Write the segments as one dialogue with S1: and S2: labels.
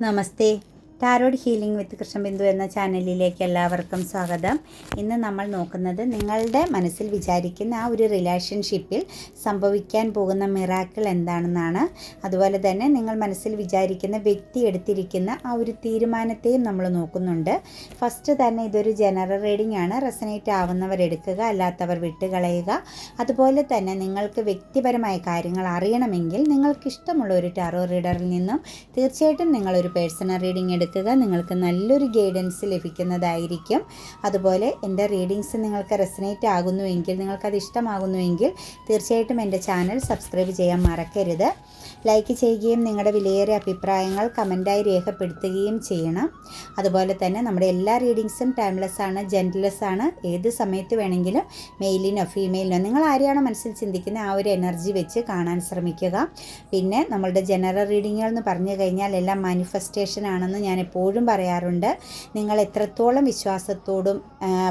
S1: नमस्ते। Tarot healing വിത്ത് കൃഷ്ണബിന്ദു എന്ന ചാനലിലേക്ക് എല്ലാവർക്കും സ്വാഗതം. ഇന്ന് നമ്മൾ നോക്കുന്നത് നിങ്ങളുടെ മനസ്സിൽ വിചാരിക്കുന്ന ആ ഒരു റിലേഷൻഷിപ്പിൽ സംഭവിക്കാൻ പോകുന്ന മിറാക്കിൾ എന്താണെന്നാണ്. അതുപോലെ തന്നെ നിങ്ങൾ മനസ്സിൽ വിചാരിക്കുന്ന വ്യക്തി എടുത്തിരിക്കുന്ന ആ ഒരു തീരുമാനത്തെയും നമ്മൾ നോക്കുന്നുണ്ട്. ഫസ്റ്റ് തന്നെ ഇതൊരു ജനറൽ റീഡിംഗ് ആണ്. റെസനേറ്റ് ആവുന്നവർ എടുക്കുക അല്ലാത്തവർ വിട്ടുകളയുക. അതുപോലെ തന്നെ നിങ്ങൾക്ക് വ്യക്തിപരമായ കാര്യങ്ങൾ അറിയണമെങ്കിൽ നിങ്ങൾക്കിഷ്ടമുള്ള ഒരു ടാറോ റീഡറിൽ നിന്നും തീർച്ചയായിട്ടും നിങ്ങളൊരു പേഴ്സണൽ റീഡിംഗ് എടുക്കുക. നിങ്ങൾക്ക് നല്ലൊരു ഗൈഡൻസ് ലഭിക്കുന്നതായിരിക്കും. അതുപോലെ എന്റെ റീഡിങ്സ് നിങ്ങൾക്ക് റെസനേറ്റ് ആകുന്നുവെങ്കിൽ നിങ്ങൾക്കത് ഇഷ്ടമാകുന്നുവെങ്കിൽ തീർച്ചയായിട്ടും എന്റെ ചാനൽ സബ്സ്ക്രൈബ് ചെയ്യാൻ മറക്കരുത്. ലൈക്ക് ചെയ്യുകയും നിങ്ങളുടെ വിലയേറിയ അഭിപ്രായങ്ങൾ കമന്റായി രേഖപ്പെടുത്തുകയും ചെയ്യണം. അതുപോലെ തന്നെ നമ്മുടെ എല്ലാ റീഡിങ്സും ടൈംലെസ് ആണ് ജെന്റ്ലെസ് ആണ്. ഏത് സമയത്ത് വേണമെങ്കിലും മെയിലിനോ ഫീമെയിലിനോ നിങ്ങൾ ആരെയാണോ മനസ്സിൽ ചിന്തിക്കുന്നത് ആ ഒരു എനർജി വെച്ച് കാണാൻ ശ്രമിക്കുക. പിന്നെ നമ്മളുടെ ജനറൽ റീഡിങ്ങുകൾ എന്ന് പറഞ്ഞു കഴിഞ്ഞാൽ എല്ലാം മാനിഫെസ്റ്റേഷൻ ആണെന്ന് ഞാൻ എപ്പോഴും പറയാറുണ്ട് നിങ്ങൾ എത്രത്തോളം വിശ്വാസത്തോടും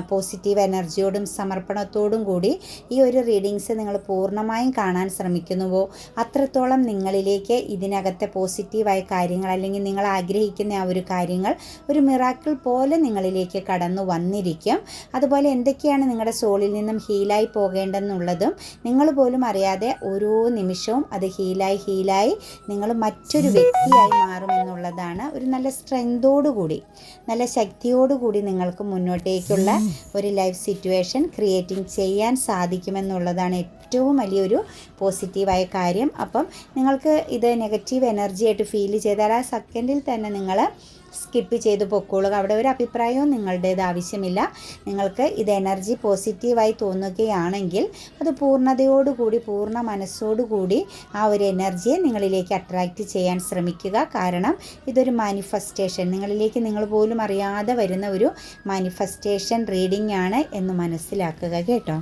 S1: പോസിറ്റീവ് എനർജിയോടും സമർപ്പണത്തോടും കൂടി ഈ ഒരു റീഡിങ്സ് നിങ്ങൾ പൂർണമായും കാണാൻ ശ്രമിക്കുന്നുവോ? അത്രത്തോളം നിങ്ങളിലേക്ക് ഇതിനകത്തെ പോസിറ്റീവായ കാര്യങ്ങൾ അല്ലെങ്കിൽ നിങ്ങൾ ആഗ്രഹിക്കുന്ന ആ ഒരു കാര്യങ്ങൾ ഒരു മിറാക്കിൾ പോലെ നിങ്ങളിലേക്ക് കടന്നു വന്നിരിക്കും. അതുപോലെ എന്തൊക്കെയാണ് നിങ്ങളുടെ സോളിൽ നിന്നും ഹീലായി പോകേണ്ടെന്നുള്ളതും നിങ്ങൾ പോലും അറിയാതെ ഓരോ നിമിഷവും അത് ഹീലായി ഹീലായി നിങ്ങൾ മറ്റൊരു വ്യക്തിയായി മാറുമെന്നുള്ളതാണ് ഒരു നല്ല സ്ട്രെങ്തോടുകൂടി നല്ല ശക്തിയോടുകൂടി നിങ്ങൾക്ക് മുന്നോട്ടേക്കുള്ള ഒരു ലൈഫ് സിറ്റുവേഷൻ ക്രിയേറ്റിംഗ് ചെയ്യാൻ സാധിക്കുമെന്നുള്ളതാണ് ഏറ്റവും വലിയൊരു പോസിറ്റീവായ കാര്യം. അപ്പം നിങ്ങൾക്ക് ഇത് നെഗറ്റീവ് എനർജി ആയിട്ട് ഫീൽ ചെയ്താൽ ആ സെക്കൻഡിൽ തന്നെ നിങ്ങൾ സ്കിപ്പ് ചെയ്ത് പൊക്കോളുക. അവിടെ ഒരു അഭിപ്രായവും നിങ്ങളുടേത് ആവശ്യമില്ല. നിങ്ങൾക്ക് ഇത് എനർജി പോസിറ്റീവായി തോന്നുകയാണെങ്കിൽ അത് പൂർണതയോടുകൂടി പൂർണ മനസ്സോടുകൂടി ആ ഒരു എനർജിയെ നിങ്ങളിലേക്ക് അട്രാക്റ്റ് ചെയ്യാൻ ശ്രമിക്കുക. കാരണം ഇതൊരു മാനിഫെസ്റ്റേഷൻ നിങ്ങളിലേക്ക് നിങ്ങൾ പോലും അറിയാതെ വരുന്ന ഒരു മാനിഫെസ്റ്റേഷൻ റീഡിംഗ് ആണ് എന്ന് മനസ്സിലാക്കുക കേട്ടോ.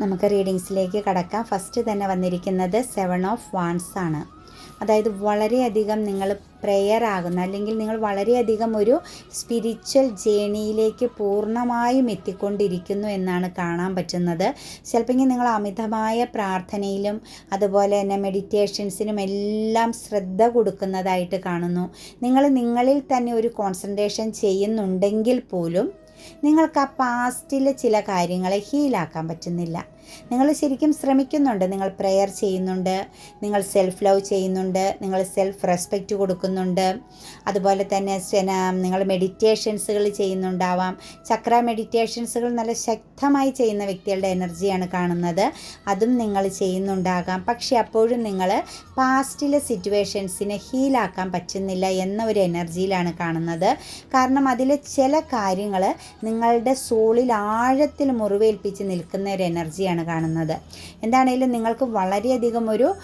S1: നമുക്ക് റീഡിങ്സിലേക്ക് കടക്കാം. ഫസ്റ്റ് തന്നെ വന്നിരിക്കുന്നത് സെവൻ ഓഫ് വാൺസ് ആണ്. അതായത് വളരെയധികം നിങ്ങൾ പ്രെയർ ആകുന്ന അല്ലെങ്കിൽ നിങ്ങൾ വളരെയധികം ഒരു സ്പിരിച്വൽ ജേണിയിലേക്ക് പൂർണമായും എത്തിക്കൊണ്ടിരിക്കുന്നു എന്നാണ് കാണാൻ പറ്റുന്നത്. ചിലപ്പോൾ നിങ്ങൾ അമിതമായ പ്രാർത്ഥനയിലും അതുപോലെ തന്നെ മെഡിറ്റേഷൻസിനും എല്ലാം ശ്രദ്ധ കൊടുക്കുന്നതായിട്ട് കാണുന്നു. നിങ്ങൾ നിങ്ങളിൽ തന്നെ ഒരു കോൺസെൻട്രേഷൻ ചെയ്യുന്നുണ്ടെങ്കിൽ പോലും നിങ്ങൾക്ക് ആ പാസ്റ്റിലെ ചില കാര്യങ്ങളെ ഹീലാക്കാൻ പറ്റുന്നില്ല. നിങ്ങൾ ശരിക്കും ശ്രമിക്കുന്നുണ്ട്. നിങ്ങൾ പ്രെയർ ചെയ്യുന്നുണ്ട്. നിങ്ങൾ സെൽഫ് ലവ് ചെയ്യുന്നുണ്ട്. നിങ്ങൾ സെൽഫ് റെസ്പെക്റ്റ് കൊടുക്കുന്നുണ്ട്. അതുപോലെ തന്നെ നിങ്ങൾ മെഡിറ്റേഷൻസുകൾ ചെയ്യുന്നുണ്ടാവാം. ചക്ര മെഡിറ്റേഷൻസുകൾ നല്ല ശക്തമായി ചെയ്യുന്ന വ്യക്തികളുടെ എനർജിയാണ് കാണുന്നത്. അതും നിങ്ങൾ ചെയ്യുന്നുണ്ടാകാം. പക്ഷേ അപ്പോഴും നിങ്ങൾ പാസ്റ്റിലെ സിറ്റുവേഷൻസിനെ ഹീലാക്കാൻ പറ്റുന്നില്ല എന്ന ഒരു എനർജിയിലാണ് കാണുന്നത്. കാരണം അതിലെ ചില കാര്യങ്ങൾ നിങ്ങളുടെ സോളിൽ ആഴത്തിൽ മുറിവേൽപ്പിച്ച് നിൽക്കുന്ന ഒരു എനർജിയാണ് കാണുന്നത്. എന്താണേലും നിങ്ങൾക്ക് വളരെയധികം ഒരു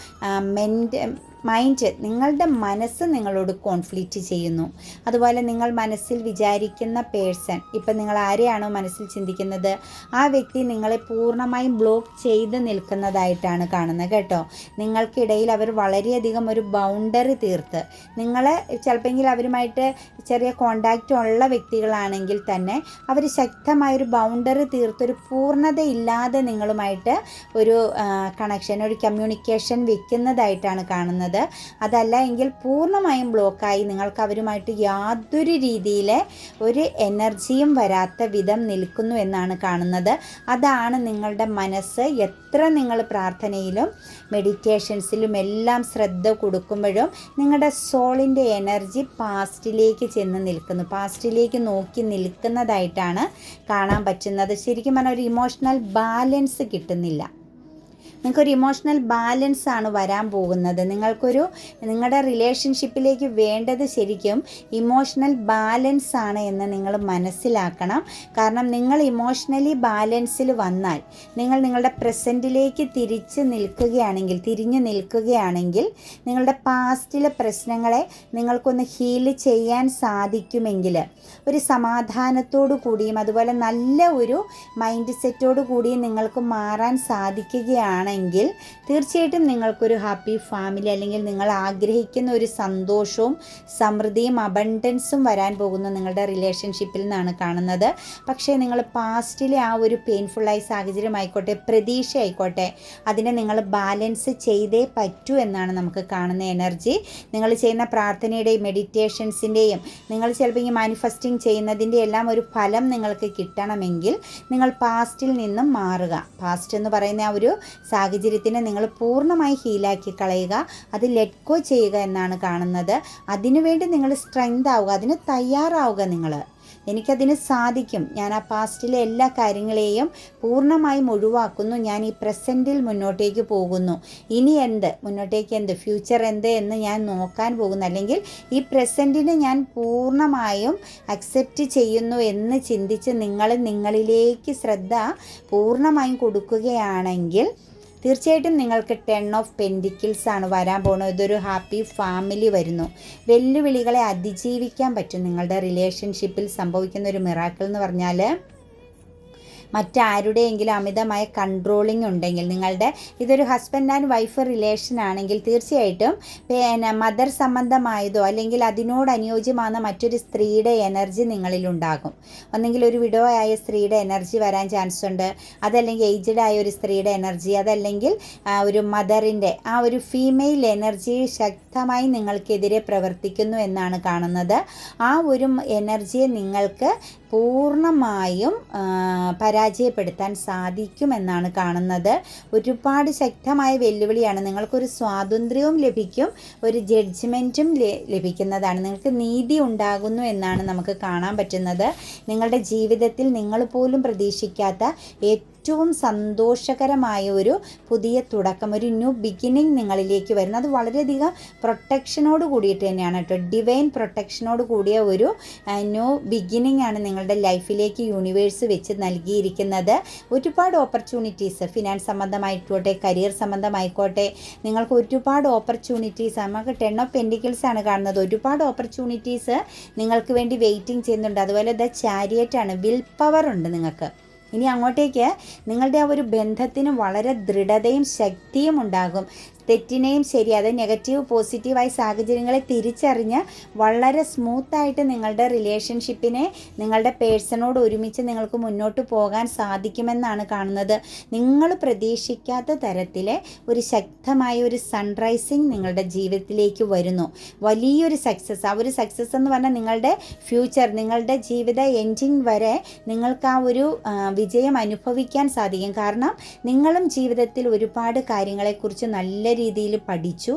S1: മെന്റ് മൈൻഡ് നിങ്ങളുടെ മനസ്സ് നിങ്ങളോട് കോൺഫ്ലിക്റ്റ് ചെയ്യുന്നു. അതുപോലെ നിങ്ങൾ മനസ്സിൽ വിചാരിക്കുന്ന പേഴ്സൺ ഇപ്പം നിങ്ങൾ ആരെയാണോ മനസ്സിൽ ചിന്തിക്കുന്നത് ആ വ്യക്തി നിങ്ങളെ പൂർണമായും ബ്ലോക്ക് ചെയ്ത് നിൽക്കുന്നതായിട്ടാണ് കാണുന്നത് കേട്ടോ. നിങ്ങൾക്കിടയിൽ അവർ വളരെയധികം ഒരു ബൗണ്ടറി തീർത്ത്. നിങ്ങൾ ചിലപ്പോൾ അവരുമായിട്ട് ചെറിയ കോണ്ടാക്റ്റ് ഉള്ള വ്യക്തികളാണെങ്കിൽ തന്നെ അവർ ശക്തമായൊരു ബൗണ്ടറി തീർത്തൊരു പൂർണതയില്ലാതെ നിങ്ങളുമായിട്ട് ഒരു കണക്ഷൻ ഒരു കമ്മ്യൂണിക്കേഷൻ വെക്കുന്നതായിട്ടാണ് കാണുന്നത്. അതല്ല എങ്കിൽ പൂർണമായും ബ്ലോക്കായി നിങ്ങൾക്ക് അവരുമായിട്ട് യാതൊരു രീതിയിലെ ഒരു എനർജിയും വരാത്ത വിധം നിൽക്കുന്നു എന്നാണ് കാണുന്നത്. അതാണ് നിങ്ങളുടെ മനസ്സ് എത്ര നിങ്ങൾ പ്രാർത്ഥനയിലും മെഡിറ്റേഷൻസിലും എല്ലാം ശ്രദ്ധ കൊടുക്കുമ്പോഴും നിങ്ങളുടെ സോളിന്റെ എനർജി പാസ്റ്റിലേക്ക് ചെന്ന് നിൽക്കുന്നു. പാസ്റ്റിലേക്ക് നോക്കി നിൽക്കുന്നതായിട്ടാണ് കാണാൻ പറ്റുന്നത്. ശരിക്കും പറഞ്ഞാൽ ഒരു ഇമോഷണൽ ബാലൻസ് കിട്ടുന്നില്ല. നിങ്ങൾക്കൊരു ഇമോഷണൽ ബാലൻസ് ആണ് വരാൻ പോകുന്നത്. നിങ്ങൾക്കൊരു നിങ്ങളുടെ റിലേഷൻഷിപ്പിലേക്ക് വേണ്ടത് ശരിക്കും ഇമോഷണൽ ബാലൻസ് ആണ് എന്ന് നിങ്ങൾ മനസ്സിലാക്കണം. കാരണം നിങ്ങൾ ഇമോഷണലി ബാലൻസിൽ വന്നാൽ നിങ്ങൾ നിങ്ങളുടെ പ്രസന്റിലേക്ക് തിരിച്ച് നിൽക്കുകയാണെങ്കിൽ തിരിഞ്ഞു നിൽക്കുകയാണെങ്കിൽ നിങ്ങളുടെ പാസ്റ്റിലെ പ്രശ്നങ്ങളെ നിങ്ങൾക്കൊന്ന് ഹീൽ ചെയ്യാൻ സാധിക്കുമെങ്കിൽ ഒരു സമാധാനത്തോടു കൂടിയും അതുപോലെ നല്ല ഒരു മൈൻഡ് സെറ്റോടു കൂടിയും നിങ്ങൾക്ക് മാറാൻ സാധിക്കുകയാണ് ചെയ്യുകയാണെങ്കിൽ തീർച്ചയായിട്ടും നിങ്ങൾക്കൊരു ഹാപ്പി ഫാമിലി അല്ലെങ്കിൽ നിങ്ങൾ ആഗ്രഹിക്കുന്ന ഒരു സന്തോഷവും സമൃദ്ധിയും അബണ്ടൻസും വരാൻ പോകുന്നു നിങ്ങളുടെ റിലേഷൻഷിപ്പിൽ നിന്നാണ് കാണുന്നത്. പക്ഷേ നിങ്ങൾ പാസ്റ്റിലെ ആ ഒരു പെയിൻഫുള്ളായ സാഹചര്യം ആയിക്കോട്ടെ പ്രതീക്ഷ ആയിക്കോട്ടെ അതിനെ നിങ്ങൾ ബാലൻസ് ചെയ്തേ പറ്റൂ എന്നാണ് നമുക്ക് കാണുന്ന എനർജി. നിങ്ങൾ ചെയ്യുന്ന പ്രാർത്ഥനയുടെയും മെഡിറ്റേഷൻസിന്റെയും നിങ്ങൾ ചിലപ്പോൾ ഈ മാനിഫെസ്റ്റിംഗ് ചെയ്യുന്നതിന്റെ എല്ലാം ഒരു ഫലം നിങ്ങൾക്ക് കിട്ടണമെങ്കിൽ നിങ്ങൾ പാസ്റ്റിൽ നിന്നും മാറുക. പാസ്റ്റ് എന്ന് പറയുന്ന ആ ഒരു സാഹചര്യത്തിനെ നിങ്ങൾ പൂർണമായി ഹീലാക്കി കളയുക. അത് ലെറ്റ് ഗോ ചെയ്യുക എന്നാണ് കാണുന്നത്. അതിനുവേണ്ടി നിങ്ങൾ സ്ട്രെങ്ത് ആവുക അതിന് തയ്യാറാവുക നിങ്ങൾ. എനിക്കതിന് സാധിക്കും. ഞാൻ ആ പാസ്റ്റിലെ എല്ലാ കാര്യങ്ങളെയും പൂർണമായും ഒഴിവാക്കുന്നു. ഞാൻ ഈ പ്രസന്റിൽ മുന്നോട്ടേക്ക് പോകുന്നു. ഇനി എന്ത്? മുന്നോട്ടേക്ക് എന്ത്? ഫ്യൂച്ചർ എന്ത് എന്ന് ഞാൻ നോക്കാൻ പോകുന്നു. അല്ലെങ്കിൽ ഈ പ്രസന്റിനെ ഞാൻ പൂർണമായും അക്സെപ്റ്റ് ചെയ്യുന്നു എന്ന് ചിന്തിച്ച് നിങ്ങൾ നിങ്ങളിലേക്ക് ശ്രദ്ധ പൂർണമായും കൊടുക്കുകയാണെങ്കിൽ തീർച്ചയായിട്ടും നിങ്ങൾക്ക് ടെൻ ഓഫ് പെൻഡിക്കിൾസ് ആണ് വരാൻ പോകുന്നത്. ഇതൊരു ഹാപ്പി ഫാമിലി വരുന്നു. വെല്ലുവിളികളെ അതിജീവിക്കാൻ പറ്റും നിങ്ങളുടെ റിലേഷൻഷിപ്പിൽ സംഭവിക്കുന്ന ഒരു മിറാക്കിൾ എന്ന് പറഞ്ഞാൽ മറ്റാരുടെയെങ്കിലും അമിതമായ കൺട്രോളിംഗ് ഉണ്ടെങ്കിൽ നിങ്ങളുടെ ഇതൊരു ഹസ്ബൻഡ് ആൻഡ് വൈഫ് റിലേഷൻ ആണെങ്കിൽ തീർച്ചയായിട്ടും പിന്നെ മദർ സംബന്ധമായതോ അല്ലെങ്കിൽ അതിനോട് അനുയോജ്യമാകുന്ന മറ്റൊരു സ്ത്രീയുടെ എനർജി നിങ്ങളിലുണ്ടാകും ഒന്നെങ്കിൽ ഒരു വിഡോ ആയ സ്ത്രീയുടെ എനർജി വരാൻ ചാൻസ് ഉണ്ട്. അതല്ലെങ്കിൽ ഏജ്ഡ് ആയ ഒരു സ്ത്രീയുടെ എനർജി അതല്ലെങ്കിൽ ഒരു മദറിന്റെ ആ ഒരു ഫീമെയിൽ എനർജി ശക്തമായി നിങ്ങൾക്കെതിരെ പ്രവർത്തിക്കുന്നു എന്നാണ് കാണുന്നത്. ആ ഒരു എനർജിയെ നിങ്ങൾക്ക് പൂർണമായും പരാജയപ്പെടുത്താൻ സാധിക്കുമെന്നാണ് കാണുന്നത്. ഒരുപാട് ശക്തമായ വെല്ലുവിളിയാണ്. നിങ്ങൾക്കൊരു സ്വാതന്ത്ര്യവും ലഭിക്കും ഒരു ജഡ്ജ്മെന്റും ലഭിക്കുന്നതാണ്. നിങ്ങൾക്ക് നീതി ഉണ്ടാകുന്നു എന്നാണ് നമുക്ക് കാണാൻ പറ്റുന്നത്. നിങ്ങളുടെ ജീവിതത്തിൽ നിങ്ങൾ പോലും പ്രതീക്ഷിക്കാത്ത ഏറ്റവും ഏറ്റവും സന്തോഷകരമായ ഒരു പുതിയ തുടക്കം ഒരു ന്യൂ ബിഗിനിങ് നിങ്ങളിലേക്ക് വരുന്നത് അത് വളരെയധികം പ്രൊട്ടക്ഷനോട് കൂടിയിട്ട് തന്നെയാണ് കേട്ടോ. ഡിവൈൻ പ്രൊട്ടക്ഷനോട് കൂടിയ ഒരു ന്യൂ ബിഗിനിങ് ആണ് നിങ്ങളുടെ ലൈഫിലേക്ക് യൂണിവേഴ്സ് വെച്ച് നൽകിയിരിക്കുന്നത്. ഒരുപാട് ഓപ്പർച്യൂണിറ്റീസ് ഫിനാൻസ് സംബന്ധമായിക്കോട്ടെ കരിയർ സംബന്ധമായിക്കോട്ടെ നിങ്ങൾക്ക് ഒരുപാട് ഓപ്പർച്യൂണിറ്റീസ് നമുക്ക് ടെൻ ഓഫ് പെൻഡിക്കിൾസ് ആണ് കാണുന്നത്. ഒരുപാട് ഓപ്പർച്യൂണിറ്റീസ് നിങ്ങൾക്ക് വേണ്ടി വെയിറ്റിംഗ് ചെയ്യുന്നുണ്ട്. അതുപോലെ ദ ചാരിയറ്റ് ആണ് വിൽ പവർ ഉണ്ട് നിങ്ങൾക്ക്. ഇനി അങ്ങോട്ടേക്ക് നിങ്ങളുടെ ആ ഒരു ബന്ധത്തിന് വളരെ ദൃഢതയും ശക്തിയും ഉണ്ടാകും. തെറ്റിനെയും ശരി അത് നെഗറ്റീവ് പോസിറ്റീവായ സാഹചര്യങ്ങളെ തിരിച്ചറിഞ്ഞ് വളരെ സ്മൂത്തായിട്ട് നിങ്ങളുടെ റിലേഷൻഷിപ്പിനെ നിങ്ങളുടെ പേഴ്സണോട് ഒരുമിച്ച് നിങ്ങൾക്ക് മുന്നോട്ട് പോകാൻ സാധിക്കുമെന്നാണ് കാണുന്നത്. നിങ്ങൾ പ്രതീക്ഷിക്കാത്ത തരത്തിലെ ഒരു ശക്തമായ ഒരു സൺറൈസിങ് നിങ്ങളുടെ ജീവിതത്തിലേക്ക് വരുന്നു. വലിയൊരു സക്സസ് ആ ഒരു സക്സസ് എന്ന് പറഞ്ഞാൽ നിങ്ങളുടെ ഫ്യൂച്ചർ നിങ്ങളുടെ ജീവിത എൻഡിങ് വരെ നിങ്ങൾക്ക് ആ ഒരു വിജയം അനുഭവിക്കാൻ സാധിക്കും. കാരണം നിങ്ങളും ജീവിതത്തിൽ ഒരുപാട് കാര്യങ്ങളെക്കുറിച്ച് നല്ല രീതിയിൽ പഠിച്ചു.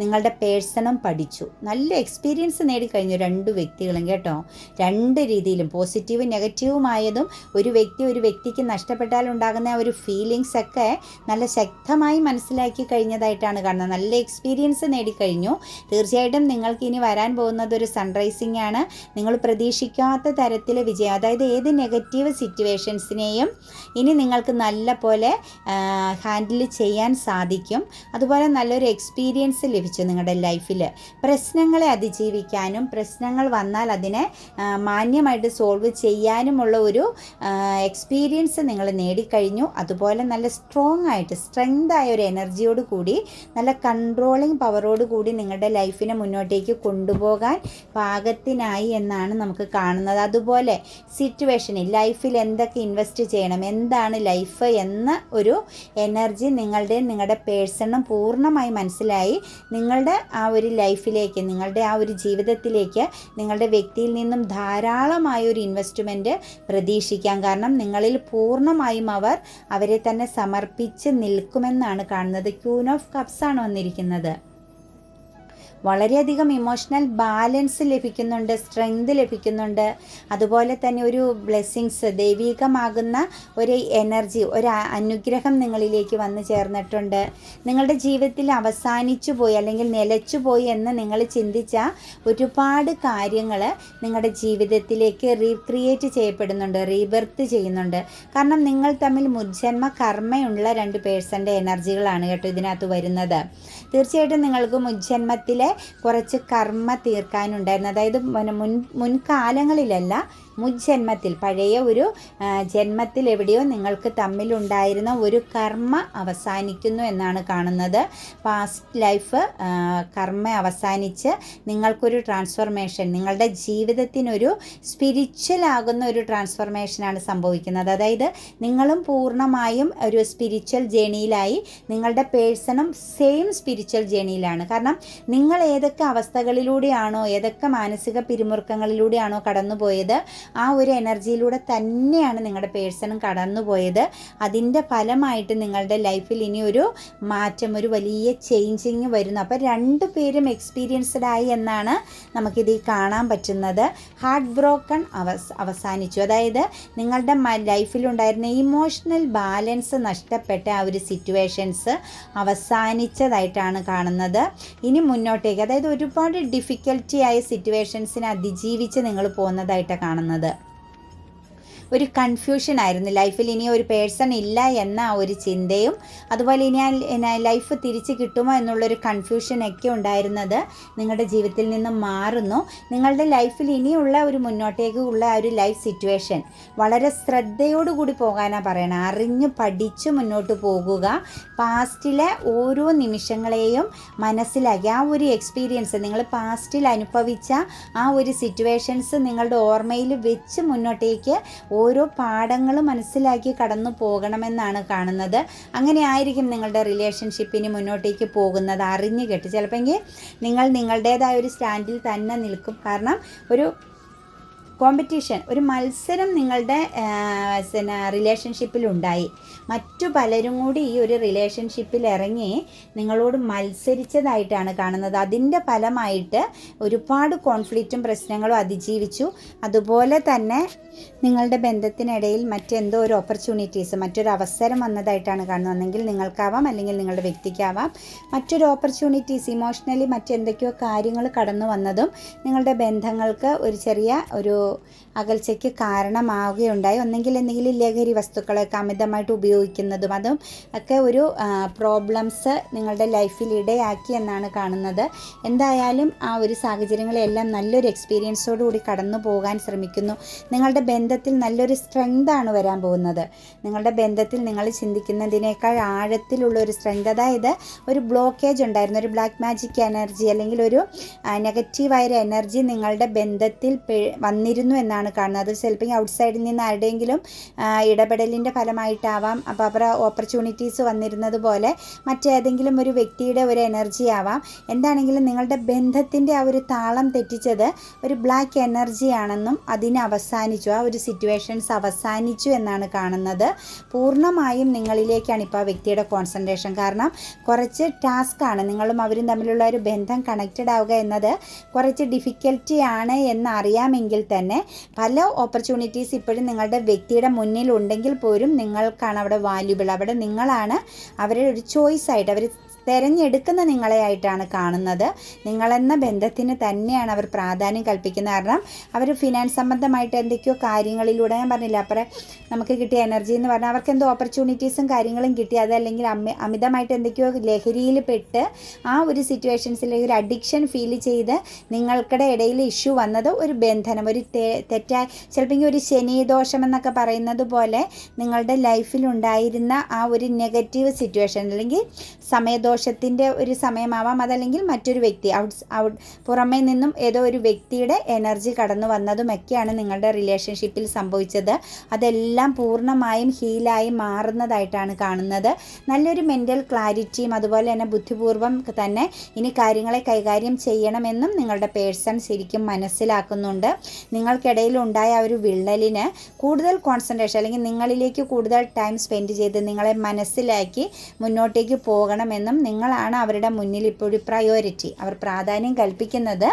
S1: നിങ്ങളുടെ പേഴ്സണും പഠിച്ചു. നല്ല എക്സ്പീരിയൻസ് നേടിക്കഴിഞ്ഞു രണ്ട് വ്യക്തികളും കേട്ടോ. രണ്ട് രീതിയിലും പോസിറ്റീവും നെഗറ്റീവുമായതും ഒരു വ്യക്തി ഒരു വ്യക്തിക്ക് നഷ്ടപ്പെട്ടാൽ ഉണ്ടാകുന്ന ഒരു ഫീലിങ്സ് ഒക്കെ നല്ല ശക്തമായി മനസ്സിലാക്കി കഴിഞ്ഞതായിട്ടാണ് കാണുന്നത്. നല്ല എക്സ്പീരിയൻസ് നേടിക്കഴിഞ്ഞു. തീർച്ചയായിട്ടും നിങ്ങൾക്ക് ഇനി വരാൻ പോകുന്നത് ഒരു സൺറൈസിംഗ് ആണ്. നിങ്ങൾ പ്രതീക്ഷിക്കാത്ത തരത്തിൽ വിജയം അതായത് ഏത് നെഗറ്റീവ് സിറ്റുവേഷൻസിനെയും ഇനി നിങ്ങൾക്ക് നല്ല പോലെ ഹാൻഡിൽ ചെയ്യാൻ സാധിക്കും. അതുപോലെ നല്ലൊരു എക്സ്പീരിയൻസ് ലഭിച്ചു നിങ്ങളുടെ ലൈഫിൽ പ്രശ്നങ്ങളെ അതിജീവിക്കാനും പ്രശ്നങ്ങൾ വന്നാൽ അതിനെ മാന്യമായിട്ട് സോൾവ് ചെയ്യാനുമുള്ള ഒരു എക്സ്പീരിയൻസ് നിങ്ങൾ നേടിക്കഴിഞ്ഞു. അതുപോലെ നല്ല സ്ട്രോങ് ആയിട്ട് സ്ട്രെങ്ത് ആയ ഒരു എനർജിയോട് കൂടി നല്ല കൺട്രോളിങ് പവറോട് കൂടി നിങ്ങളുടെ ലൈഫിനെ മുന്നോട്ടേക്ക് കൊണ്ടുപോകാൻ പാകത്തിനായി എന്നാണ് നമുക്ക് കാണുന്നത്. അതുപോലെ സിറ്റുവേഷനിൽ ലൈഫിൽ എന്തൊക്കെ ഇൻവെസ്റ്റ് ചെയ്യണം എന്താണ് ലൈഫ് എന്ന ഒരു എനർജി നിങ്ങളുടെ നിങ്ങളുടെ പേഴ്സണും പൂർണമായി മനസ്സിലായി നിങ്ങളുടെ ആ ഒരു ലൈഫിലേക്ക് നിങ്ങളുടെ ആ ഒരു ജീവിതത്തിലേക്ക് നിങ്ങളുടെ വ്യക്തിയിൽ നിന്നും ധാരാളമായ ഒരു ഇൻവെസ്റ്റ്മെന്റ് പ്രതീക്ഷിക്കാം. കാരണം നിങ്ങളിൽ പൂർണമായും അവർ അവരെ തന്നെ സമർപ്പിച്ച് നിൽക്കുമെന്നാണ് കാണുന്നത്. ക്യൂൻ ഓഫ് കപ്സ് ആണ് വന്നിരിക്കുന്നത്. വളരെയധികം ഇമോഷണൽ ബാലൻസ് ലഭിക്കുന്നുണ്ട് സ്ട്രെങ്ത് ലഭിക്കുന്നുണ്ട്. അതുപോലെ തന്നെ ഒരു ബ്ലെസ്സിങ്സ് ദൈവീകമാകുന്ന ഒരു എനർജി ഒരു അനുഗ്രഹം നിങ്ങളിലേക്ക് വന്നു ചേർന്നിട്ടുണ്ട്. നിങ്ങളുടെ ജീവിതത്തിൽ അവസാനിച്ചു പോയി അല്ലെങ്കിൽ നിലച്ചു പോയി എന്ന് നിങ്ങൾ ചിന്തിച്ച ഒരുപാട് കാര്യങ്ങൾ നിങ്ങളുടെ ജീവിതത്തിലേക്ക് റീക്രിയേറ്റ് ചെയ്യപ്പെടുന്നുണ്ട് റീബർത്ത് ചെയ്യുന്നുണ്ട്. കാരണം നിങ്ങൾ തമ്മിൽ മുജ്ജന്മ കർമ്മയുള്ള രണ്ട് പേഴ്സന്റെ എനർജികളാണ് കേട്ടോ ഇതിനകത്ത് വരുന്നത്. തീർച്ചയായിട്ടും നിങ്ങൾക്ക് മുജ്ജന്മത്തിലെ കുറച്ച് കർമ്മ തീർക്കാനുണ്ടായിരുന്നു. അതായത് മുൻ മുൻകാലങ്ങളിലല്ല മുജ്ജന്മത്തിൽ പഴയ ഒരു ജന്മത്തിൽ എവിടെയോ നിങ്ങൾക്ക് തമ്മിലുണ്ടായിരുന്ന ഒരു കർമ്മ അവസാനിക്കുന്നു എന്നാണ് കാണുന്നത്. പാസ്റ്റ് ലൈഫ് കർമ്മ അവസാനിച്ച് നിങ്ങൾക്കൊരു ട്രാൻസ്ഫോർമേഷൻ നിങ്ങളുടെ ജീവിതത്തിനൊരു സ്പിരിച്വൽ ആകുന്ന ഒരു ട്രാൻസ്ഫോർമേഷനാണ് സംഭവിക്കുന്നത്. അതായത് നിങ്ങളും പൂർണമായും ഒരു സ്പിരിച്വൽ ജേണിയിലായി നിങ്ങളുടെ പേഴ്സണും സെയിം സ്പിരിച്വൽ ജേണിയിലാണ് കാരണം നിങ്ങൾ ഏതൊക്കെ അവസ്ഥകളിലൂടെയാണോ ഏതൊക്കെ മാനസിക പിരിമുറുക്കങ്ങളിലൂടെയാണോ കടന്നുപോയത് ആ ഒരു എനർജിയിലൂടെ തന്നെയാണ് നിങ്ങളുടെ പേഴ്സണും കടന്നുപോയത്. അതിന്റെ ഫലമായിട്ട് നിങ്ങളുടെ ലൈഫിൽ ഇനി ഒരു മാറ്റം ഒരു വലിയ ചേഞ്ചിങ് വരുന്നു. അപ്പോൾ രണ്ട് പേരും എക്സ്പീരിയൻസ്ഡ് ആയി എന്നാണ് നമുക്കിത് കാണാൻ പറ്റുന്നത്. ഹാർട്ട് ബ്രോക്കൺ അവസ് അവസാനിച്ചു. അതായത് നിങ്ങളുടെ ലൈഫിലുണ്ടായിരുന്ന ഇമോഷണൽ ബാലൻസ് നഷ്ടപ്പെട്ട ആ ഒരു സിറ്റുവേഷൻസ് അവസാനിച്ചതായിട്ടാണ് കാണുന്നത്. ഇനി മുന്നോട്ടേക്ക് അതായത് ഒരുപാട് ഡിഫിക്കൽറ്റി ആയ സിറ്റുവേഷൻസിനെ അതിജീവിച്ച് നിങ്ങൾ പോകുന്നതായിട്ടാണ് കാണുന്നത്. കാണുന്നത് ഒരു കൺഫ്യൂഷൻ ആയിരുന്നു. ലൈഫിൽ ഇനി ഒരു പേഴ്സൺ ഇല്ല എന്ന ഒരു ചിന്തയും അതുപോലെ ഇനി ആ ലൈഫ് തിരിച്ച് കിട്ടുമോ എന്നുള്ളൊരു കൺഫ്യൂഷനൊക്കെ ഉണ്ടായിരുന്നത് നിങ്ങളുടെ ജീവിതത്തിൽ നിന്ന് മാറുന്നു. നിങ്ങളുടെ ലൈഫിൽ ഇനിയുള്ള ഒരു മുന്നോട്ടേക്ക് ഉള്ള ഒരു ലൈഫ് സിറ്റുവേഷൻ വളരെ ശ്രദ്ധയോടുകൂടി പോകാനാണ് പറയണത് അറിഞ്ഞ് പഠിച്ച് മുന്നോട്ട് പോകുക. പാസ്റ്റിലെ ഓരോ നിമിഷങ്ങളെയും മനസ്സിലാക്കി ആ ഒരു എക്സ്പീരിയൻസ് നിങ്ങൾ പാസ്റ്റിൽ അനുഭവിച്ച ആ ഒരു സിറ്റുവേഷൻസ് നിങ്ങളുടെ ഓർമ്മയിൽ വെച്ച് മുന്നോട്ടേക്ക് ഓരോ പാഠങ്ങളും മനസ്സിലാക്കി കടന്നു പോകണമെന്നാണ് കാണുന്നത്. അങ്ങനെ ആയിരിക്കും നിങ്ങളുടെ റിലേഷൻഷിപ്പിന് മുന്നോട്ടേക്ക് പോകുന്നത്. അറിഞ്ഞു കേട്ട്. ചിലപ്പോൾ നിങ്ങൾ നിങ്ങളുടേതായ ഒരു സ്റ്റാൻഡിൽ തന്നെ നിൽക്കും. കാരണം ഒരു കോമ്പറ്റീഷൻ ഒരു മത്സരം നിങ്ങളുടെ പിന്നെ റിലേഷൻഷിപ്പിൽ ഉണ്ടായി മറ്റു പലരും കൂടി ഈ ഒരു റിലേഷൻഷിപ്പിൽ ഇറങ്ങി നിങ്ങളോട് മത്സരിച്ചതായിട്ടാണ് കാണുന്നത്. അതിന്റെ ഫലമായിട്ട് ഒരുപാട് കോൺഫ്ലിക്റ്റും പ്രശ്നങ്ങളും അതിജീവിച്ചു. അതുപോലെ തന്നെ നിങ്ങളുടെ ബന്ധത്തിനിടയിൽ മറ്റെന്തോ ഒരു ഓപ്പർച്യൂണിറ്റീസ് മറ്റൊരു അവസരം വന്നതായിട്ടാണ് കാണുന്നത്. ഒന്നെങ്കിൽ നിങ്ങൾക്കാവാം അല്ലെങ്കിൽ നിങ്ങളുടെ വ്യക്തിക്കാവാം. മറ്റൊരു ഓപ്പർച്യൂണിറ്റീസ് ഇമോഷണലി മറ്റെന്തൊക്കെയോ കാര്യങ്ങൾ കടന്നു വന്നതും നിങ്ങളുടെ ബന്ധങ്ങൾക്ക് ഒരു ചെറിയ ഒരു അകൽച്ചയ്ക്ക് കാരണമാവുകയുണ്ടായി. ഒന്നെങ്കിൽ എന്തെങ്കിലും ലഹരി വസ്തുക്കളൊക്കെ അമിതമായിട്ട് ഉപയോഗിക്കുന്നതും അതും ഒക്കെ ഒരു പ്രോബ്ലംസ് നിങ്ങളുടെ ലൈഫിൽ ഇടയാക്കി എന്നാണ് കാണുന്നത്. എന്തായാലും ആ ഒരു സാഹചര്യങ്ങളെല്ലാം നല്ലൊരു എക്സ്പീരിയൻസോടു കൂടി കടന്നു പോകാൻ ശ്രമിക്കുന്നു. നിങ്ങളുടെ ബന്ധത്തിൽ നല്ലൊരു സ്ട്രെങ്താണ് വരാൻ പോകുന്നത്. നിങ്ങളുടെ ബന്ധത്തിൽ നിങ്ങൾ ചിന്തിക്കുന്നതിനേക്കാൾ ആഴത്തിലുള്ള ഒരു സ്ട്രെങ്ത് അതായത് ഒരു ബ്ലോക്കേജ് ഉണ്ടായിരുന്നു. ഒരു ബ്ലാക്ക് മാജിക് എനർജി അല്ലെങ്കിൽ ഒരു നെഗറ്റീവായ ഒരു എനർജി നിങ്ങളുടെ ബന്ധത്തിൽ പെ- വന്നിരുന്നു എന്നാണ് കാണുന്നത്. അത് ചിലപ്പോൾ ഔട്ട് സൈഡിൽ നിന്ന് ആരുടെയെങ്കിലും ഇടപെടലിന്റെ ഫലമായിട്ടാവാം അപ്പോൾ അവർ ഓപ്പർച്യൂണിറ്റീസ് വന്നിരുന്നത് പോലെ മറ്റേതെങ്കിലും ഒരു വ്യക്തിയുടെ ഒരു എനർജി ആവാം. എന്താണെങ്കിലും നിങ്ങളുടെ ബന്ധത്തിന്റെ ആ ഒരു താളം തെറ്റിച്ചത് ഒരു ബ്ലാക്ക് എനർജി ആണെന്നും അതിന് അവസാനിച്ചു. ആ ഒരു സിറ്റുവേഷൻസ് അവസാനിച്ചു എന്നാണ് കാണുന്നത്. പൂർണമായും നിങ്ങളിലേക്കാണ് ഇപ്പോൾ ആ വ്യക്തിയുടെ കോൺസെൻട്രേഷൻ. കാരണം കുറച്ച് ടാസ്ക് ആണ്. നിങ്ങളും അവരും തമ്മിലുള്ള ഒരു ബന്ധം കണക്റ്റഡ് ആവുക എന്നത് കുറച്ച് ഡിഫിക്കൽറ്റി ആണ് എന്ന് അറിയാമെങ്കിൽ തന്നെ പല ഓപ്പർച്യൂണിറ്റീസ് ഇപ്പോഴും നിങ്ങളുടെ വ്യക്തിയുടെ മുന്നിൽ ഉണ്ടെങ്കിൽ പോലും നിങ്ങൾക്കാണ് അവിടെ വാല്യുബിൾ അവിടെ നിങ്ങളാണ് അവരുടെ ഒരു ചോയ്സ് ആയിട്ട് അവർ തിരഞ്ഞെടുക്കുന്ന നിങ്ങളെയായിട്ടാണ് കാണുന്നത്. നിങ്ങളെന്ന ബന്ധത്തിന് തന്നെയാണ് അവർ പ്രാധാന്യം കൽപ്പിക്കുന്നത്. കാരണം അവർ ഫിനാൻസ് സംബന്ധമായിട്ട് എന്തൊക്കെയോ കാര്യങ്ങളിലൂടെ ഞാൻ പറഞ്ഞില്ല അപ്പുറം നമുക്ക് കിട്ടിയ എനർജി എന്ന് പറഞ്ഞാൽ അവർക്ക് എന്തോ ഓപ്പർച്യൂണിറ്റീസും കാര്യങ്ങളും കിട്ടി. അതല്ലെങ്കിൽ അമി അമിതമായിട്ട് എന്തൊക്കെയോ ലഹരിയിൽ പെട്ട് ആ ഒരു സിറ്റുവേഷൻസിൽ ഒരു അഡിക്ഷൻ ഫീൽ ചെയ്ത് നിങ്ങൾക്കിടെ ഇടയിൽ ഇഷ്യൂ വന്നത് ഒരു ബന്ധനം ഒരു തെറ്റായ ചിലപ്പോൾ ഒരു ശനിദോഷം എന്നൊക്കെ പറയുന്നത് പോലെ നിങ്ങളുടെ ലൈഫിലുണ്ടായിരുന്ന ആ ഒരു നെഗറ്റീവ് സിറ്റുവേഷൻ അല്ലെങ്കിൽ സമയദോഷത്തിന്റെ ഒരു സമയമാവാം. അതല്ലെങ്കിൽ മറ്റൊരു വ്യക്തി ഔട്ട്സ് ഔട്ട് പുറമേ നിന്നും ഏതോ ഒരു വ്യക്തിയുടെ എനർജി കടന്നു വന്നതുമൊക്കെയാണ് നിങ്ങളുടെ റിലേഷൻഷിപ്പിൽ സംഭവിച്ചത്. അതെല്ലാം പൂർണമായും ഹീലായി മാറുന്നതായിട്ടാണ് കാണുന്നത്. നല്ലൊരു മെന്റൽ ക്ലാരിറ്റിയും അതുപോലെ തന്നെ ബുദ്ധിപൂർവം തന്നെ ഇനി കാര്യങ്ങളെ കൈകാര്യം ചെയ്യണമെന്നും നിങ്ങളുടെ പേഴ്സൺ ശരിക്കും മനസ്സിലാക്കുന്നുണ്ട്. നിങ്ങൾക്കിടയിൽ ഉണ്ടായ ഒരു വിള്ളലിന് കൂടുതൽ കോൺസെൻട്രേഷൻ അല്ലെങ്കിൽ നിങ്ങളിലേക്ക് കൂടുതൽ ടൈം സ്പെൻഡ് ചെയ്ത് നിങ്ങളെ മനസ്സിലാക്കി മുന്നോട്ടേക്ക് പോകണമെന്നും നിങ്ങളാണ് അവരുടെ മുന്നിൽ ഇപ്പോൾ ഒരു പ്രയോറിറ്റി അവർ പ്രാധാന്യം കൽപ്പിക്കുന്നത്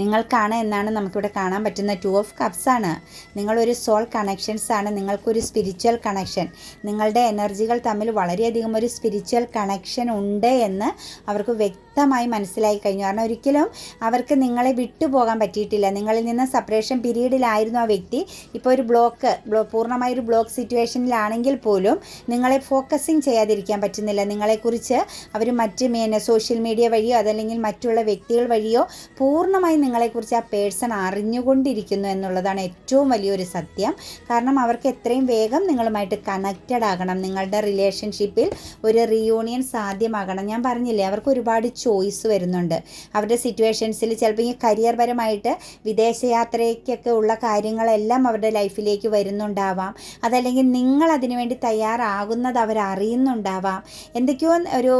S1: നിങ്ങൾക്കാണ് എന്നാണ് നമുക്കിവിടെ കാണാൻ പറ്റുന്ന ടു ഓഫ് കപ്സ് ആണ്. നിങ്ങളൊരു സോൾ കണക്ഷൻസ് ആണ്. നിങ്ങൾക്കൊരു സ്പിരിച്വൽ കണക്ഷൻ നിങ്ങളുടെ എനർജികൾ തമ്മിൽ വളരെയധികം ഒരു സ്പിരിച്വൽ കണക്ഷൻ ഉണ്ട് എന്ന് അവർക്ക് വ്യക്തമായി മനസ്സിലായി കഴിഞ്ഞു. കാരണം ഒരിക്കലും അവർക്ക് നിങ്ങളെ വിട്ടുപോകാൻ പറ്റിയിട്ടില്ല. നിങ്ങളിൽ നിന്ന് സെപ്പറേഷൻ പീരീഡിലായിരുന്നു ആ വ്യക്തി. ഇപ്പോൾ ഒരു ബ്ലോക്ക് ബ്ലോ പൂർണമായ ഒരു ബ്ലോക്ക് സിറ്റുവേഷനിലാണെങ്കിൽ പോലും നിങ്ങളെ ഫോക്കസിങ് ചെയ്യാതിരിക്കാൻ പറ്റുന്നില്ല. നിങ്ങളെക്കുറിച്ച് അവർ മറ്റ് സോഷ്യൽ മീഡിയ വഴിയോ അതല്ലെങ്കിൽ മറ്റുള്ള വ്യക്തികൾ വഴിയോ പൂർണമായും നിങ്ങളെക്കുറിച്ച് ആ പേഴ്സൺ അറിഞ്ഞുകൊണ്ടിരിക്കുന്നു എന്നുള്ളതാണ് ഏറ്റവും വലിയൊരു സത്യം. കാരണം അവർക്ക് എത്രയും വേഗം നിങ്ങളുമായിട്ട് കണക്റ്റഡ് ആകണം. നിങ്ങളുടെ റിലേഷൻഷിപ്പിൽ ഒരു റിയൂണിയൻ സാധ്യമാകണം. ഞാൻ പറഞ്ഞില്ലേ അവർക്ക് ഒരുപാട് ചോയ്സ് വരുന്നുണ്ട്. അവരുടെ സിറ്റുവേഷൻസിൽ ചിലപ്പോൾ ഈ കരിയർ പരമായിട്ട് വിദേശയാത്രയ്ക്കൊക്കെ ഉള്ള കാര്യങ്ങളെല്ലാം അവരുടെ ലൈഫിലേക്ക് വരുന്നുണ്ടാവാം. അതല്ലെങ്കിൽ നിങ്ങൾ അതിനുവേണ്ടി തയ്യാറാകുന്നത് അവരറിയുന്നുണ്ടാവാം എന്തൊക്കെയോ ഒരു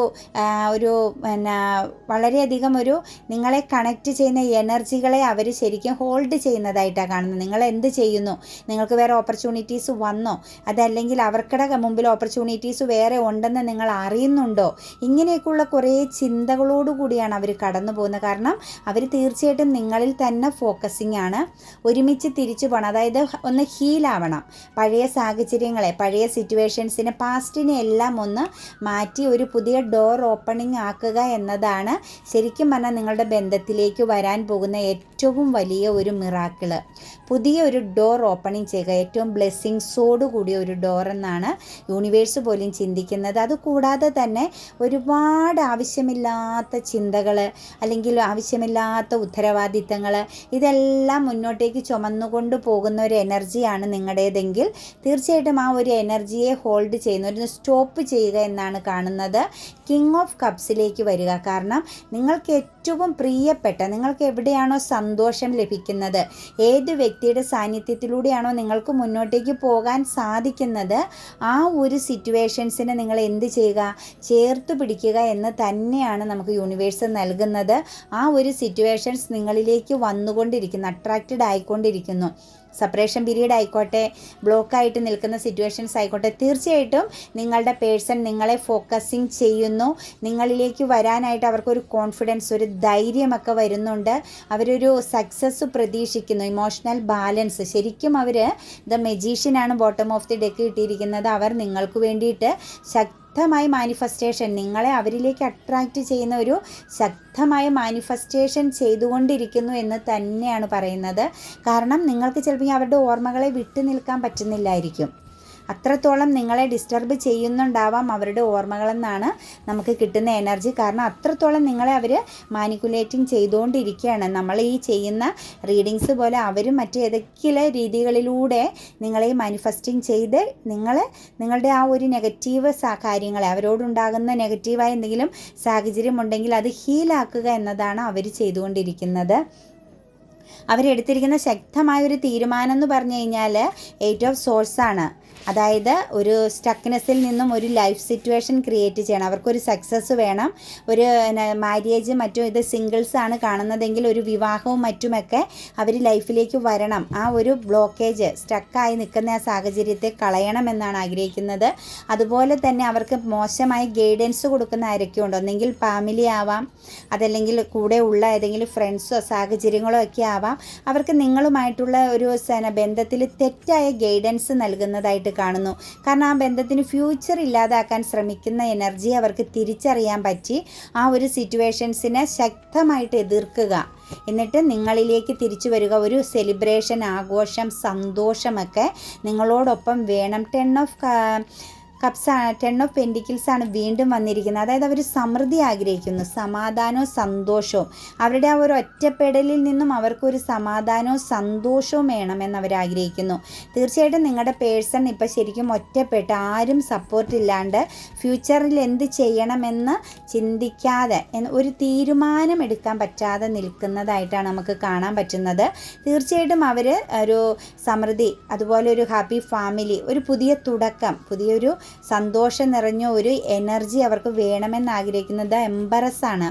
S1: ഒരു പിന്നെ വളരെയധികം ഒരു നിങ്ങളെ കണക്റ്റ് ചെയ്യുന്ന എനർജികളെ അവർ ശരിക്കും ഹോൾഡ് ചെയ്യുന്നതായിട്ടാണ് കാണുന്നത്. നിങ്ങൾ എന്ത് ചെയ്യുന്നു? നിങ്ങൾക്ക് വേറെ ഓപ്പർച്യൂണിറ്റീസ് വന്നോ? അതല്ലെങ്കിൽ അവർക്കിടെ മുമ്പിൽ ഓപ്പർച്യൂണിറ്റീസ് വേറെ ഉണ്ടെന്ന് നിങ്ങൾ അറിയുന്നുണ്ടോ? ഇങ്ങനെയൊക്കെയുള്ള കുറേ ചിന്തകളോട് കൂടിയാണ് അവർ കടന്നു പോകുന്നത്. കാരണം അവർ തീർച്ചയായിട്ടും നിങ്ങളിൽ തന്നെ ഫോക്കസിങ് ആണ്. ഒരുമിച്ച് തിരിച്ചു പോകണം അതായത് ഒന്ന് ഹീലാവണം പഴയ സാഹചര്യങ്ങളെ പഴയ സിറ്റുവേഷൻസിനെ പാസ്റ്റിനെ എല്ലാം ഒന്ന് മാറ്റി ഒരു പുതിയ ഡോർ ഓപ്പണിംഗ് ആക്കുക എന്നതാണ് ശരിക്കും പറഞ്ഞാൽ നിങ്ങളുടെ ബന്ധത്തിലേക്ക് വരാൻ പോകുന്ന ഏറ്റവും വലിയ ഒരു മിറാക്കിൾ പുതിയ ഒരു ഡോർ ഓപ്പണിംഗ് ചെയ്യുക. ഏറ്റവും ബ്ലെസ്സിങ്സോട് കൂടിയ ഒരു ഡോർ എന്നാണ് യൂണിവേഴ്സ് പോലും ചിന്തിക്കുന്നത്. അതുകൂടാതെ തന്നെ ഒരുപാട് ആവശ്യമില്ലാത്ത ചിന്തകൾ അല്ലെങ്കിൽ ആവശ്യമില്ലാത്ത ഉത്തരവാദിത്തങ്ങൾ ഇതെല്ലാം മുന്നോട്ടേക്ക് ചുമന്നുകൊണ്ട് പോകുന്ന ഒരു എനർജിയാണ് നിങ്ങളുടേതെങ്കിൽ തീർച്ചയായിട്ടും ആ ഒരു എനർജിയെ ഹോൾഡ് ചെയ്യുന്ന ഒരു സ്റ്റോപ്പ് ചെയ്യുക എന്നാണ് കാണുന്നത്. കിങ് ഓഫ് കപ്സിലേക്ക് വരിക. കാരണം നിങ്ങൾക്ക് ഏറ്റവും പ്രിയപ്പെട്ട നിങ്ങൾക്ക് എവിടെയാണോ സന്തോഷം ലഭിക്കുന്നത്. ഏത് വ്യക്തിയുടെ സാന്നിധ്യത്തിലൂടെയാണോ നിങ്ങൾക്ക് മുന്നോട്ടേക്ക് പോകാൻ സാധിക്കുന്നത് ആ ഒരു സിറ്റുവേഷൻസിനെ നിങ്ങൾ എന്ത് ചെയ്യുക? ചേർത്ത് പിടിക്കുക എന്ന് തന്നെയാണ് നമുക്ക് യൂണിവേഴ്സ് നൽകുന്നത്. ആ ഒരു സിറ്റുവേഷൻസ് നിങ്ങളിലേക്ക് വന്നുകൊണ്ടിരിക്കുന്നു അട്രാക്റ്റഡ് ആയിക്കൊണ്ടിരിക്കുന്നു. സെപ്പറേഷൻ പീരീഡ് ആയിക്കോട്ടെ ബ്ലോക്കായിട്ട് നിൽക്കുന്ന സിറ്റുവേഷൻസ് ആയിക്കോട്ടെ തീർച്ചയായിട്ടും നിങ്ങളുടെ പേഴ്സൺ നിങ്ങളെ ഫോക്കസിങ് ചെയ്യുന്നു. നിങ്ങളിലേക്ക് വരാനായിട്ട് അവർക്കൊരു കോൺഫിഡൻസ് ഒരു ധൈര്യമൊക്കെ വരുന്നുണ്ട്. അവരൊരു സക്സസ് പ്രതീക്ഷിക്കുന്നു. ഇമോഷണൽ ബാലൻസ് ശരിക്കും അവർ ദ മെജീഷ്യനാണ് ബോട്ടം ഓഫ് ദി ഡെക്ക് കിട്ടിയിരിക്കുന്നത് അവർ നിങ്ങൾക്ക് വേണ്ടിയിട്ട് ശക്തമായ മാനിഫെസ്റ്റേഷൻ നിങ്ങളെ അവരിലേക്ക് അട്രാക്റ്റ് ചെയ്യുന്ന ഒരു ശക്തമായ മാനിഫെസ്റ്റേഷൻ ചെയ്തുകൊണ്ടിരിക്കുന്നു എന്ന് തന്നെയാണ് പറയുന്നത്. കാരണം നിങ്ങൾക്ക് ചിലപ്പോൾ അവരുടെ ഓർമ്മകളെ വിട്ടു നിൽക്കാൻ പറ്റുന്നില്ലായിരിക്കും. അത്രത്തോളം നിങ്ങളെ ഡിസ്റ്റർബ് ചെയ്യുന്നുണ്ടാവാം അവരുടെ ഓർമ്മകളെന്നാണ് നമുക്ക് കിട്ടുന്ന എനർജി കാരണം അത്രത്തോളം നിങ്ങളെ അവർ മാനിക്കുലേറ്റിംഗ് ചെയ്തുകൊണ്ടിരിക്കുകയാണ്. നമ്മൾ ഈ ചെയ്യുന്ന റീഡിങ്സ് പോലെ അവരും മറ്റേതെങ്കിലും രീതികളിലൂടെ നിങ്ങളെ മാനിഫെസ്റ്റിംഗ് ചെയ്ത് നിങ്ങളെ നിങ്ങളുടെ ആ ഒരു നെഗറ്റീവ് കാര്യങ്ങളെ അവരോടുണ്ടാകുന്ന നെഗറ്റീവായ എന്തെങ്കിലും സാഹചര്യം ഉണ്ടെങ്കിൽ അത് ഹീലാക്കുക എന്നതാണ് അവർ ചെയ്തുകൊണ്ടിരിക്കുന്നത്. അവരെടുത്തിരിക്കുന്ന ശക്തമായ ഒരു തീരുമാനം എന്ന് പറഞ്ഞു കഴിഞ്ഞാൽ എയ്റ്റ് ഓഫ് സോഴ്സാണ് അതായത് ഒരു സ്റ്റക്നെസ്സിൽ നിന്നും ഒരു ലൈഫ് സിറ്റുവേഷൻ ക്രിയേറ്റ് ചെയ്യണം. അവർക്കൊരു സക്സസ് വേണം. ഒരു മാര്യേജ് മറ്റും ഇത് സിംഗിൾസ് ആണ് കാണുന്നതെങ്കിൽ ഒരു വിവാഹവും മറ്റുമൊക്കെ അവർ ലൈഫിലേക്ക് വരണം. ആ ഒരു ബ്ലോക്കേജ് സ്റ്റക്കായി നിൽക്കുന്ന ആ സാഹചര്യത്തെ കളയണമെന്നാണ് ആഗ്രഹിക്കുന്നത്. അതുപോലെ തന്നെ അവർക്ക് മോശമായ ഗൈഡൻസ് കൊടുക്കുന്ന ആരൊക്കെ ഉണ്ടോ? ഒന്നെങ്കിൽ ഫാമിലി ആവാം. അതല്ലെങ്കിൽ കൂടെ ഉള്ള ഏതെങ്കിലും ഫ്രണ്ട്സോ സാഹചര്യങ്ങളോ ഒക്കെ ആവാം. അവർക്ക് നിങ്ങളുമായിട്ടുള്ള ഒരു ബന്ധത്തിൽ തെറ്റായ ഗൈഡൻസ് നൽകുന്നതായിട്ട് കാണുന്നു. കാരണം ആ ബന്ധത്തിന് ഫ്യൂച്ചർ ഇല്ലാതാക്കാൻ ശ്രമിക്കുന്ന എനർജി അവർക്ക് തിരിച്ചറിയാൻ പറ്റി ആ ഒരു സിറ്റുവേഷൻസിനെ ശക്തമായിട്ട് എതിർക്കുക. എന്നിട്ട് നിങ്ങളിലേക്ക് തിരിച്ചു വരിക. ഒരു സെലിബ്രേഷൻ ആഘോഷം സന്തോഷമൊക്കെ നിങ്ങളോടൊപ്പം വേണം. Ten of cups ten of pentacles ആണ് വീണ്ടും വന്നിരിക്കുന്നത്. അതായത് അവർ സമൃദ്ധി ആഗ്രഹിക്കുന്നു. സമാധാനവും സന്തോഷവും. അവരുടെ ആ ഒരു ഒറ്റപ്പെടലിൽ നിന്നും അവർക്കൊരു സമാധാനവും സന്തോഷവും വേണമെന്ന് അവർ ആഗ്രഹിക്കുന്നു. തീർച്ചയായിട്ടും നിങ്ങളുടെ പേഴ്സൺ ഇപ്പോൾ ശരിക്കും ഒറ്റപ്പെട്ട് ആരും സപ്പോർട്ട് ഇല്ലാണ്ട് ഫ്യൂച്ചറിൽ എന്ത് ചെയ്യണമെന്ന് ചിന്തിക്കാതെ ഒരു തീരുമാനം എടുക്കാൻ പറ്റാതെ നിൽക്കുന്നതായിട്ടാണ് നമുക്ക് കാണാൻ പറ്റുന്നത്. തീർച്ചയായിട്ടും അവർ ഒരു സമൃദ്ധി അതുപോലെ ഒരു ഹാപ്പി ഫാമിലി ഒരു പുതിയ തുടക്കം പുതിയൊരു സന്തോഷം നിറഞ്ഞ ഒരു എനർജി അവർക്ക് വേണമെന്ന് ആഗ്രഹിക്കുന്നത് എംബറസ് ആണ്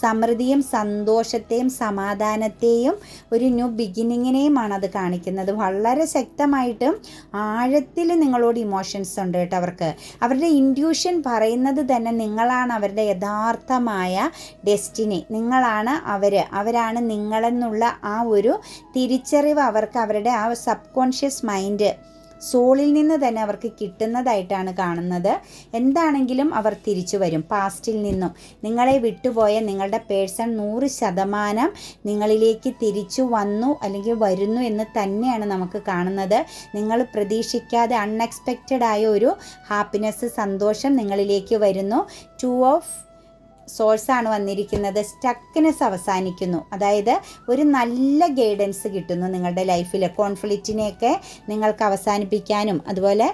S1: സമൃദ്ധിയും സന്തോഷത്തെയും സമാധാനത്തെയും ഒരു ന്യൂ ബിഗിനിങ്ങിനെയുമാണ് അത് കാണിക്കുന്നത്. വളരെ ശക്തമായിട്ടും ആഴത്തിൽ നിങ്ങളോട് ഇമോഷൻസ് ഉണ്ട് കേട്ടോ അവർക്ക്. അവരുടെ ഇൻഡ്യൂഷൻ പറയുന്നത് തന്നെ നിങ്ങളാണ് അവരുടെ യഥാർത്ഥമായ ഡെസ്റ്റിനി. നിങ്ങളാണ് അവർ അവരാണ് നിങ്ങളെന്നുള്ള ആ ഒരു തിരിച്ചറിവ് അവർക്ക് അവരുടെ ആ സബ് കോൺഷ്യസ് മൈൻഡ് സോളിൽ നിന്ന് തന്നെ അവർക്ക് കിട്ടുന്നതായിട്ടാണ് കാണുന്നത്. എന്താണെങ്കിലും അവർ തിരിച്ചു വരും. പാസ്റ്റിൽ നിന്നും നിങ്ങളെ വിട്ടുപോയ നിങ്ങളുടെ പേഴ്സൺ നൂറ് ശതമാനം നിങ്ങളിലേക്ക് തിരിച്ചു വന്നു അല്ലെങ്കിൽ വരുന്നു എന്ന് തന്നെയാണ് നമുക്ക് കാണുന്നത്. നിങ്ങൾ പ്രതീക്ഷിക്കാതെ അൺഎക്സ്പെക്റ്റഡ് ആയ ഒരു ഹാപ്പിനെസ് സന്തോഷം നിങ്ങളിലേക്ക് വരുന്നു. ടു ഓഫ് സോഴ്സാണ് വന്നിരിക്കുന്നത്. സ്റ്റക്കിനെസ് അവസാനിക്കുന്നു. അതായത് ഒരു നല്ല ഗൈഡൻസ് കിട്ടുന്നു നിങ്ങളുടെ ലൈഫിൽ കോൺഫ്ലിക്റ്റിനെയൊക്കെ നിങ്ങൾക്ക് അവസാനിപ്പിക്കാനും അതുപോലെ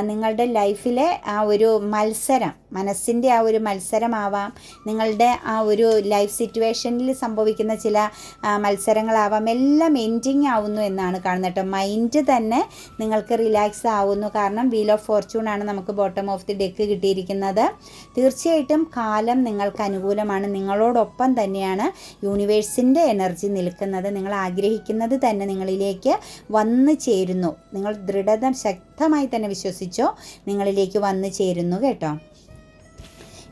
S1: നിങ്ങളുടെ ലൈഫിലെ ആ ഒരു മത്സരം മനസ്സിന്റെ ആ ഒരു മത്സരമാവാം. നിങ്ങളുടെ ആ ഒരു ലൈഫ് സിറ്റുവേഷനിൽ സംഭവിക്കുന്ന ചില മത്സരങ്ങളാവാം. എല്ലാം എൻഡിങ് ആവുന്നു എന്നാണ് കാണുന്നത് കേട്ടോ. മൈൻഡ് തന്നെ നിങ്ങൾക്ക് റിലാക്സ് ആവുന്നു. കാരണം വീൽ ഓഫ് ഫോർച്യൂൺ ആണ് നമുക്ക് ബോട്ടം ഓഫ് ദി ഡെക്ക് കിട്ടിയിരിക്കുന്നത്. തീർച്ചയായിട്ടും കാലം നിങ്ങൾക്ക് അനുകൂലമാണ്. നിങ്ങളോടൊപ്പം തന്നെയാണ് യൂണിവേഴ്സിന്റെ എനർജി നിൽക്കുന്നത്. നിങ്ങൾ ആഗ്രഹിക്കുന്നത് തന്നെ നിങ്ങളിലേക്ക് വന്നു ചേരുന്നു. നിങ്ങൾ ദൃഢത ശക്തമായി തന്നെ വിശ്വസിച്ചോ നിങ്ങളിലേക്ക് വന്നു ചേരുന്നു കേട്ടോ.